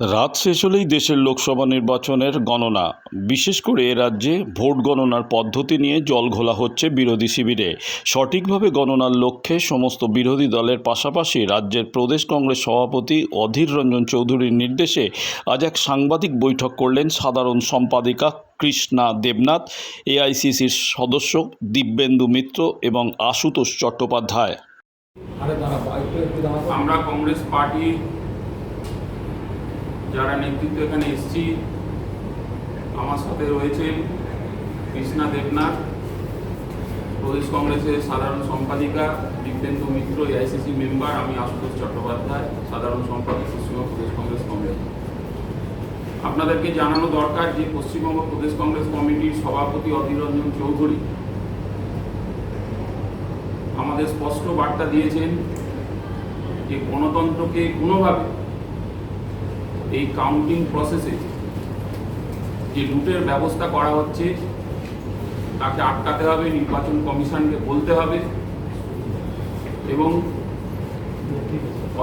রাত শেষ হলেই দেশের লোকসভা নির্বাচনের গণনা। বিশেষ করে এ রাজ্যে ভোট গণনার পদ্ধতি নিয়ে জল ঘোলা হচ্ছে বিরোধী শিবিরে। সঠিকভাবে গণনার লক্ষ্যে সমস্ত বিরোধী দলের পাশাপাশি রাজ্যের প্রদেশ কংগ্রেস সভাপতি অধীর রঞ্জন চৌধুরীর নির্দেশে আজ এক সাংবাদিক বৈঠক করলেন সাধারণ সম্পাদিকা কৃষ্ণা দেবনাথ, এআইসিসির সদস্য দিব্যেন্দু মিত্র এবং আশুতোষ চট্টোপাধ্যায়। আমরা কংগ্রেস পার্টি যারা নেতৃত্ব এখানে এসছি, আমার সাথে রয়েছেন কৃষ্ণা দেবনাথ, প্রদেশ কংগ্রেসের সাধারণ সম্পাদিকা দিব্যেন্দু মিত্র এআইসিসি মেম্বার আমি আশুতোষ চট্টোপাধ্যায়, সাধারণ সম্পাদক পশ্চিমবঙ্গ প্রদেশ কংগ্রেস কংগ্রেস আপনাদেরকে জানানো দরকার যে পশ্চিমবঙ্গ প্রদেশ কংগ্রেস কমিটির সভাপতি অধীর রঞ্জন চৌধুরী আমাদের স্পষ্ট বার্তা দিয়েছেন যে গণতন্ত্রকে কোনোভাবে এই কাউন্টিং প্রসেসে যে লুটের ব্যবস্থা করা হচ্ছে, তাকে আটকাতে হবে, নির্বাচন কমিশনকে বলতে হবে এবং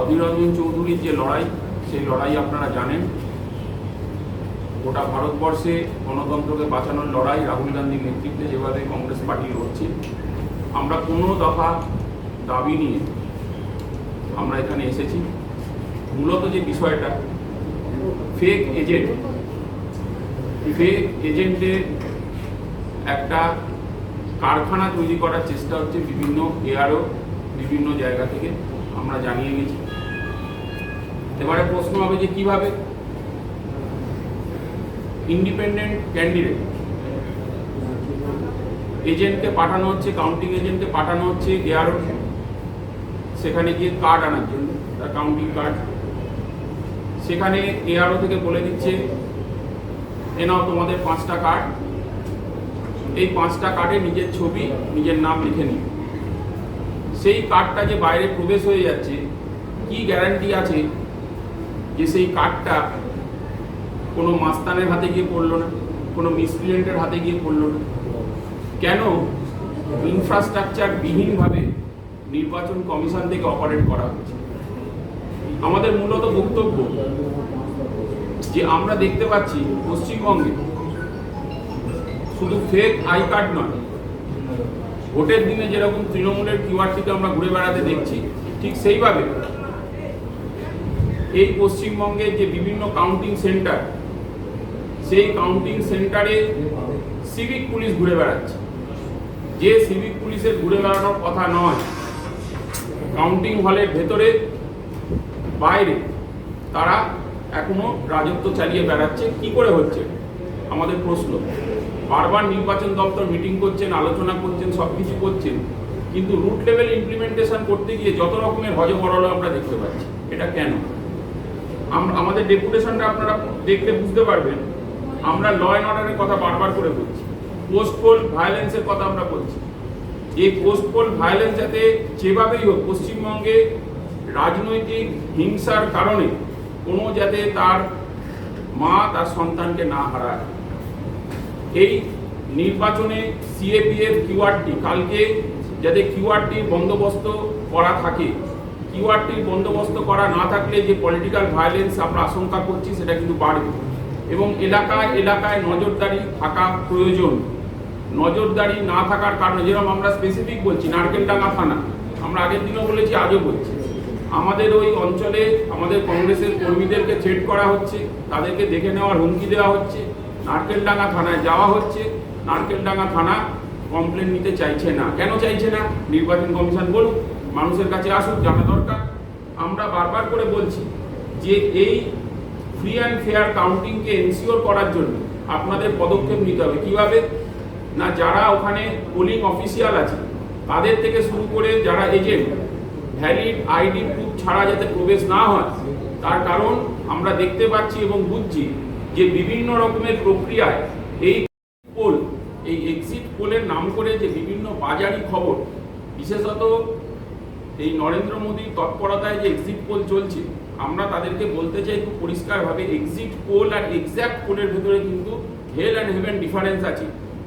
অধীর রঞ্জন চৌধুরীর যে লড়াই, সেই লড়াই আপনারা জানেন। গোটা ভারতবর্ষে গণতন্ত্রকে বাঁচানোর লড়াই রাহুল গান্ধীর নেতৃত্বে যেভাবে কংগ্রেস পার্টি লড়ছে, আমরা কোনো দফা দাবি নিয়ে আমরা এখানে এসেছি। মূলত যে বিষয়টা ফেক এজেন্ট ফেক এজেন্টের একটা কারখানা তৈরি করার চেষ্টা হচ্ছে বিভিন্ন এয়ারও বিভিন্ন জায়গা থেকে, আমরা জানিয়ে গেছি। এবারে প্রশ্ন হবে যে কীভাবে? ইন্ডিপেন্ডেন্ট ক্যান্ডিডেট এজেন্টকে পাঠানো হচ্ছে কাউন্টিং এজেন্টকে পাঠানো হচ্ছে এয়ারও সেখানে গিয়ে কার্ড আনার জন্য, তার কাউন্টিং কার্ড সেখানে এআরও থেকে বলে দিচ্ছে, এ নাও তোমাদের পাঁচটা কার্ড এই পাঁচটা কার্ডে নিজের ছবি, নিজের নাম লিখে নিন সেই কার্ডটা যে বাইরে প্রবেশ হয়ে যাচ্ছে, কি গ্যারান্টি আছে যে সেই কার্ডটা কোনো মাস্তানের হাতে গিয়ে পড়ল না, কোনো মিসক্রিয়েন্টের হাতে গিয়ে পড়ল না? কেন ইনফ্রাস্ট্রাকচার বিহীনভাবে নির্বাচন কমিশন থেকে অপারেট করা হচ্ছে? আমাদের মূলত বক্তব্য যে আমরা দেখতে পাচ্ছি পশ্চিমবঙ্গে শুধু ফেক আই কার্ড নয়। ভোটের দিনে যেরকম তৃণমূলের কিউআরটিকে আমরা ঘুরে বেড়াতে দেখছি, ঠিক সেইভাবে এই পশ্চিমবঙ্গের যে বিভিন্ন কাউন্টিং সেন্টার সেই কাউন্টিং সেন্টারে সিভিক পুলিশ ঘুরে বেড়াচ্ছে। যে সিভিক পুলিশের ঘুরে বেড়ানোর কথা নয় কাউন্টিং হলের ভেতরে বাইরে তারা এখনও রাজত্ব চালিয়ে বেড়াচ্ছে। কি করে হচ্ছে? আমাদের প্রশ্ন। বারবার নির্বাচন দপ্তর মিটিং করছেন, আলোচনা করছেন সব কিছু করছেন। কিন্তু রুট লেভেল ইমপ্লিমেন্টেশন করতে গিয়ে যত রকমের হজবরল আমরা দেখতে পাচ্ছি, এটা কেন? আমাদের ডেপুটেশনটা আপনারা দেখলে বুঝতে পারবেন। আমরা ল অ্যান্ড অর্ডারের কথা বারবার করে বলছি। পোস্ট পোল ভায়োলেন্সের কথা আমরা বলছি। এই পোস্ট পোল ভায়োলেন্স যাতে যেভাবেই হোক, পশ্চিমবঙ্গে রাজনৈতিক হিংসার কারণে কোনো যাতে তার মা তার সন্তানকে না হারায়। এই নির্বাচনে সিএপিএফ কিউআরটি কালকে যাতে কিউআরটির বন্দোবস্ত করা থাকে কিউআরটির বন্দোবস্ত করা না থাকলে যে পলিটিক্যাল ভায়োলেন্স আমরা আশঙ্কা করছি সেটা কিন্তু বাড়বে। এবং এলাকায় এলাকায় নজরদারি থাকা প্রয়োজন। নজরদারি না থাকার কারণে, যেরকম আমরা স্পেসিফিক বলছি নারকেলডাঙ্গা থানা, আমরা আগের দিনও বলেছি, আজও বলছি। আমাদের ওই অঞ্চলে আমাদের কংগ্রেসের কর্মীদেরকে থ্রেট করা হচ্ছে, তাদেরকে দেখে নেওয়ার হুমকি দেওয়া হচ্ছে। নারকেলডাঙ্গা থানায় যাওয়া হচ্ছে। নারকেলডাঙ্গা থানা কমপ্লেন নিতে চাইছে না। কেন চাইছে না? নির্বাচন কমিশন বলুক, মানুষের কাছে আসুক, জানা দরকার। আমরা বারবার করে বলছি যে এই ফ্রি অ্যান্ড ফেয়ার কাউন্টিংকে এনসিওর করার জন্য আপনাদের পদক্ষেপ নিতে হবে। কীভাবে? না, যারা ওখানে পোলিং অফিসিয়াল আছে, তাদের থেকে শুরু করে যারা এজেন্ট ভ্যালিড আইডি প্রুফ ছাড়া যাতে প্রবেশ না হয়, তার কারণ আমরা দেখতে পাচ্ছি এবং বুঝছি যে বিভিন্ন রকমের প্রক্রিয়ায় এই পোল, এই এক্সিট পোলের নাম করে যে বিভিন্ন বাজারি খবর, বিশেষত এই নরেন্দ্র মোদীর তৎপরতায় যে এক্সিট পোল চলছে, আমরা তাদেরকে বলতে চাই খুব পরিষ্কারভাবে এক্সিট পোল আর এক্স্যাক্ট পোলের ভেতরে কিন্তু হেল অ্যান্ড হেভেন ডিফারেন্স আছে।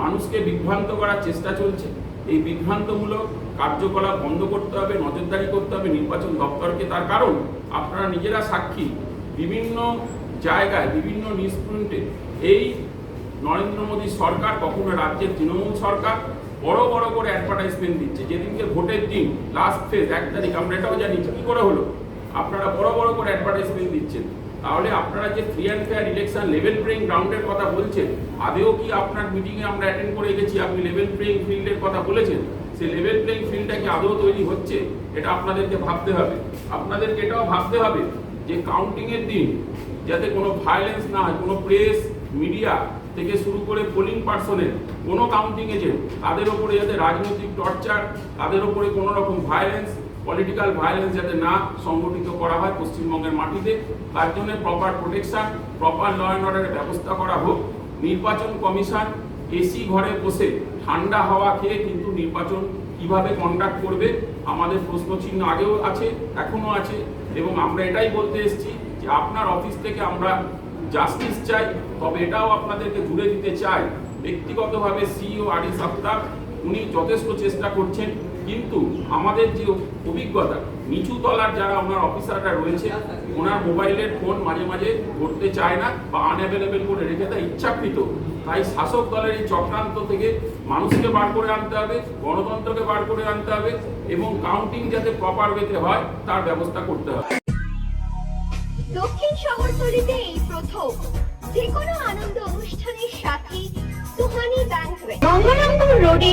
মানুষকে বিভ্রান্ত করার চেষ্টা চলছে। এই বিভ্রান্তমূলক কার্যকলাপ বন্ধ করতে হবে, নজরদারি করতে হবে নির্বাচন দপ্তরকে। তার কারণ, আপনারা নিজেরা সাক্ষী। বিভিন্ন জায়গায়, বিভিন্ন নিউজ প্রিন্টে এই নরেন্দ্র মোদী সরকার, কখনো রাজ্যের তৃণমূল সরকার, বড় বড় করে অ্যাডভার্টাইজমেন্ট দিচ্ছে। যেদিনকে ভোটের দিন লাস্ট ফেজ এক তারিখ, আমরা এটাও জানি কি করে হলো? আপনারা বড় বড় করে অ্যাডভার্টাইজমেন্ট দিচ্ছেন। তাহলে আপনারা যে free and fair election level playing গ্রাউন্ডের কথা বলছেন, আদেও কি আপনার মিটিংয়ে আমরা অ্যাটেন্ড করে গেছি? আপনি লেভেল প্লেইং ফিল্ডের কথা বলেছেন, সেই লেভেল প্লেইং ফিল্ডটা কি আদৌ তৈরি হচ্ছে? এটা আপনাদেরকে ভাবতে হবে। আপনাদেরকে এটাও ভাবতে হবে যে কাউন্টিংয়ের দিন যাতে কোনো ভায়োলেন্স না হয়, কোনো প্রেস মিডিয়া থেকে শুরু করে পোলিং পার্সনের কোনো কাউন্টিং এজেন্ট তাদের ওপরে যাতে রাজনৈতিক টর্চার তাদের ওপরে কোনো রকম ভায়োলেন্স পলিটিক্যাল ভায়োলেন্স যাতে না সংগঠিত করা হয় পশ্চিমবঙ্গের মাটিতে, তার জন্য proper protection proper law and অর্ডারের ব্যবস্থা করা হোক। নির্বাচন কমিশন এসি ঘরে বসে ঠান্ডা হাওয়া খেয়ে কিন্তু নির্বাচন কীভাবে কন্ডাক্ট করবে, আমাদের প্রশ্নচিহ্ন আগেও আছে এখনও আছে, এবং আমরা এটাই বলতে এসেছি যে আপনার অফিস থেকে আমরা জাস্টিস চাই, তবে এটাও আপনাদেরকে জুড়ে দিতে চাই। ব্যক্তিগতভাবে সিইও আরি সপ্তাহ উনি যথেষ্ট চেষ্টা করছেন কিন্তু আমাদের যে অভিজ্ঞতা নিচু তলার যারা ওনার অফিসাররা রয়েছে ওনার মোবাইলের ফোন মাঝে মাঝে ধরতে চায় না বা আনঅ্যাভেলেবেল করে রেখে দেয় ইচ্ছাকৃত। তাই শাসক দলের এই চক্রান্ত থেকে মানুষকে বার করে আনতে হবে গণতন্ত্রকে বার করে আনতে হবে এবং কাউন্টিং যাতে প্রপার ওয়েতে হয় তার ব্যবস্থা করতে হবে। দক্ষিণ শহরতলিতে এই প্রথম যে কোনো আনন্দ অনুষ্ঠানের সাথে সুহানি ব্যাংকুয়েট গঙ্গারামপুর রোডে